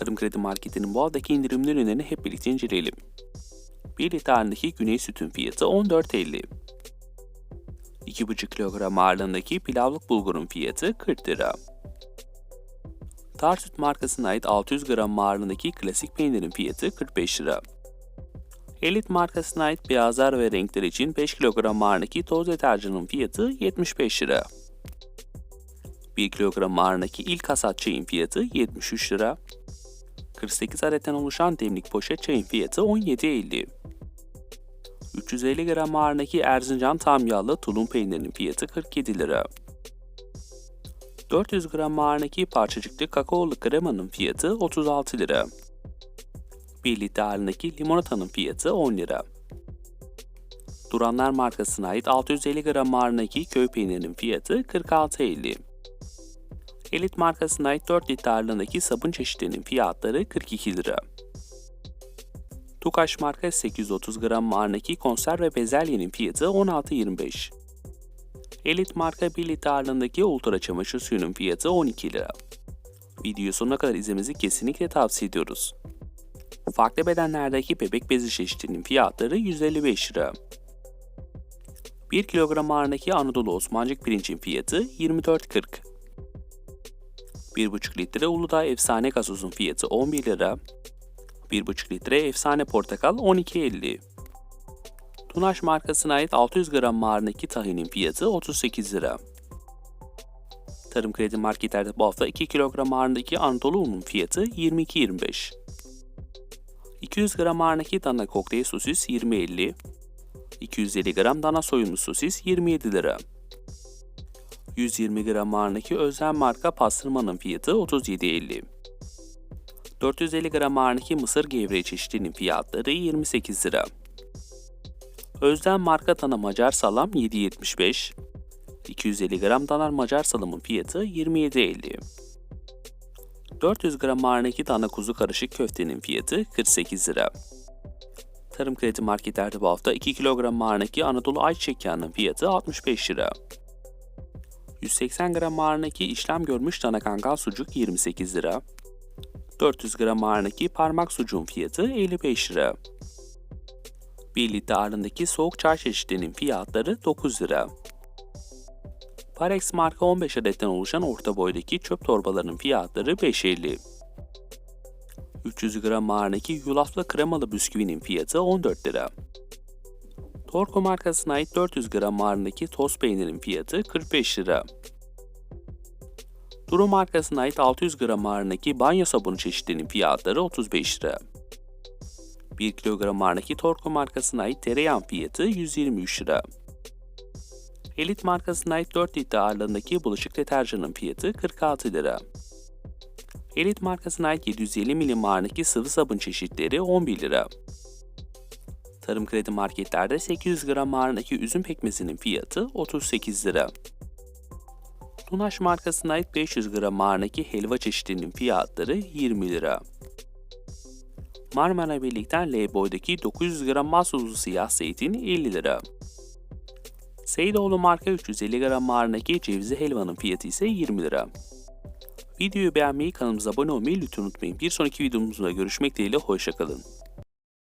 Tarım Kredi Marketi'nin bu haftaki indirimli ürünlerini hep birlikte inceleyelim. 1 litre halindeki güney sütün fiyatı 14.50. 2,5 kilogram ağırlığındaki pilavlık bulgurun fiyatı 40 lira. Tarsüt markasına ait 600 gram ağırlığındaki klasik peynirin fiyatı 45 lira. Elit markasına ait beyazlar ve renkler için 5 kilogram ağırlığındaki toz deterjanın fiyatı 75 lira. 1 kilogram ağırlığındaki ilk hasat çayın fiyatı 73 lira. 48 adetten oluşan demlik poşet çayın fiyatı 17.50. 350 gram ağırlığındaki Erzincan tam yağlı tulum peynirinin fiyatı 47 lira. 400 gram ağırlığındaki parçacıklı kakaolu kremanın fiyatı 36 lira. 1 litre ağırlığındaki limonatanın fiyatı 10 lira. Duranlar markasına ait 650 gram ağırlığındaki köy peynirinin fiyatı 46.50. Elit markasına ait 4 litre ağırlığındaki sabun çeşitlerinin fiyatları 42 lira. Tukaş marka 830 gram ağırlığındaki konserve bezelyenin fiyatı 16.25. Elit marka 1 litre ağırlığındaki ultra çamaşır suyunun fiyatı 12 lira. Videoyu sonuna kadar izlemenizi kesinlikle tavsiye ediyoruz. Farklı bedenlerdeki bebek bezi çeşitlerinin fiyatları 155 lira. 1 kilogram ağırlığındaki Anadolu Osmancık pirincin fiyatı 24.40. 1,5 litre Uludağ Efsane gazozun fiyatı 11 lira. 1,5 litre Efsane Portakal 12.50. Tunaş markasına ait 600 gram ağırlığındaki tahinin fiyatı 38 lira. Tarım Kredi Marketler'de bu hafta 2 kilogram ağırlığındaki Anadolu unun fiyatı 22.25. 200 gram ağırlığındaki dana kokteyl sosis 20.50. 250 gram dana soyumlu sosis 27 lira. 120 gram ağırlığındaki özel marka pastırmanın fiyatı 37.50. 450 gram ağırlığındaki mısır gevreği çeşitlerinin fiyatları 28 lira. Özden marka dana Macar salam 7.75. 250 gram dana Macar salamın fiyatı 27.50. 400 gram ağırlığındaki dana kuzu karışık köftenin fiyatı 48 lira. Tarım Kredi Marketlerde bu hafta 2 kilogram ağırlığındaki Anadolu ayçiçek yağının fiyatı 65 lira. 180 gram ağırlığındaki işlem görmüş dana kangal sucuk 28 lira. 400 gram ağırlığındaki parmak sucuğun fiyatı 55 lira. 1 litre ağırlığındaki soğuk çay çeşitlerinin fiyatları 9 lira. Parex marka 15 adetten oluşan orta boydaki çöp torbalarının fiyatları 5.50. 300 gram ağırlığındaki yulaflı kremalı bisküvinin fiyatı 14 lira. Torco markasına ait 400 gram ağırlığındaki toz peynirin fiyatı 45 lira. Duru markasına ait 600 gram ağırlığındaki banyo sabunu çeşitlerinin fiyatları 35 lira. 1 kilogram ağırlığındaki Torco markasına ait tereyağın fiyatı 123 lira. Elit markasına ait 4 litre ağırlığındaki bulaşık deterjanın fiyatı 46 lira. Elit markasına ait 750 milim ağırlığındaki sıvı sabun çeşitleri 11 lira. Tarım Kredi Marketlerde 800 gram ağırlığındaki üzüm pekmezinin fiyatı 38 lira. Tunaş markasına ait 500 gram ağırlığındaki helva çeşitlerinin fiyatları 20 lira. Marmara Birlik'ten L boydaki 900 gram mahsuslu siyah zeytin 50 lira. Seydoğlu marka 350 gram ağırlığındaki cevizli helvanın fiyatı ise 20 lira. Videoyu beğenmeyi, kanalımıza abone olmayı lütfen unutmayın. Bir sonraki videomuzda görüşmek dileğiyle, hoşçakalın.